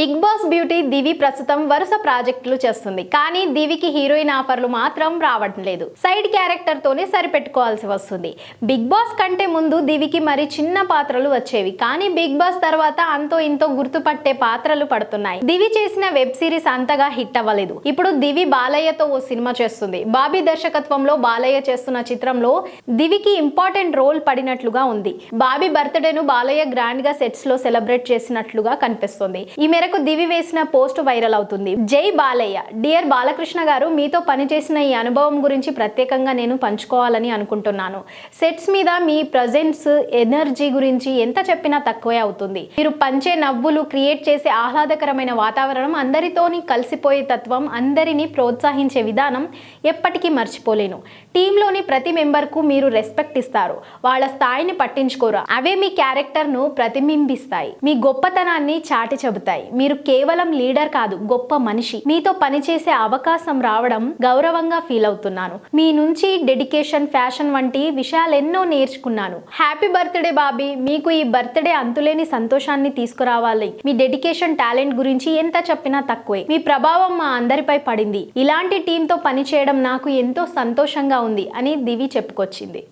Big boss beauty దివి ప్రస్తుతం వరుస ప్రాజెక్టులు చేస్తుంది. కానీ దివికి హీరోయిన్ ఆఫర్లు మాత్రం రావడం లేదు. సైడ్ క్యారెక్టర్ తోనే సరిపెట్టుకోవాల్సి వస్తుంది. బిగ్ బాస్ కంటే ముందు దివికి మరి చిన్న పాత్రలు వచ్చేవి. కానీ బిగ్ బాస్ తర్వాత అంతో ఇంతో గుర్తుపట్టే పాత్రలు పడుతున్నాయి. దివి చేసిన వెబ్ సిరీస్ అంతగా హిట్ అవ్వలేదు. ఇప్పుడు దివి బాలయ్యతో ఓ సినిమా చేస్తుంది. బాబీ దర్శకత్వంలో బాలయ్య చేస్తున్న చిత్రంలో దివికి ఇంపార్టెంట్ రోల్ పడినట్లుగా ఉంది. బాబీ బర్త్డేను బాలయ్య గ్రాండ్గా సెట్స్లో సెలబ్రేట్ చేసినట్లుగా కనిపిస్తుంది. ఈ మేరకు దివి వేసిన పోస్ట్ వైరల్ అవుతుంది. జై బాలయ్య. డియర్ బాలకృష్ణ గారు మీతో పనిచేసిన ఈ అనుభవం గురించి ప్రత్యేకంగా నేను పంచుకోవాలని అనుకుంటున్నాను. సెట్స్ మీద మీ ప్రజెన్స్ ఎనర్జీ గురించి ఎంత చెప్పినా తక్కువే అవుతుంది. మీరు పంచే నవ్వులు క్రియేట్ చేసే ఆహ్లాదకరమైన వాతావరణం అందరితోని కలిసిపోయే తత్వం అందరినీ ప్రోత్సహించే విధానం ఎప్పటికీ మర్చిపోలేను. టీంలోని ప్రతి మెంబర్కు మీరు రెస్పెక్ట్ ఇస్తారు. వాళ్ళ స్థాయిని పట్టించుకోరు. అవే మీ క్యారెక్టర్ను ప్రతిబింబిస్తాయి. మీ గొప్పతనాన్ని చాటి చెబుతాయి. మీరు కేవలం లీడర్ కాదు గొప్ప మనిషి. మీతో పనిచేసే అవకాశం రావడం గౌరవంగా ఫీల్ అవుతున్నాను. మీ నుంచి డెడికేషన్ ఫ్యాషన్ వంటి విషయాలు ఎన్నో నేర్చుకున్నాను. Happy birthday Bobby! మీకు ఈ బర్త్డే అంతులేని సంతోషాన్ని తీసుకురావాలి. మీ డెడికేషన్ టాలెంట్ గురించి ఎంత చెప్పినా తక్కువే. మీ ప్రభావం మా అందరిపై పడింది. ఇలాంటి టీంతో పనిచేయడం నాకు ఎంతో సంతోషంగా ఉంది అని దివి చెప్పుకొచ్చింది.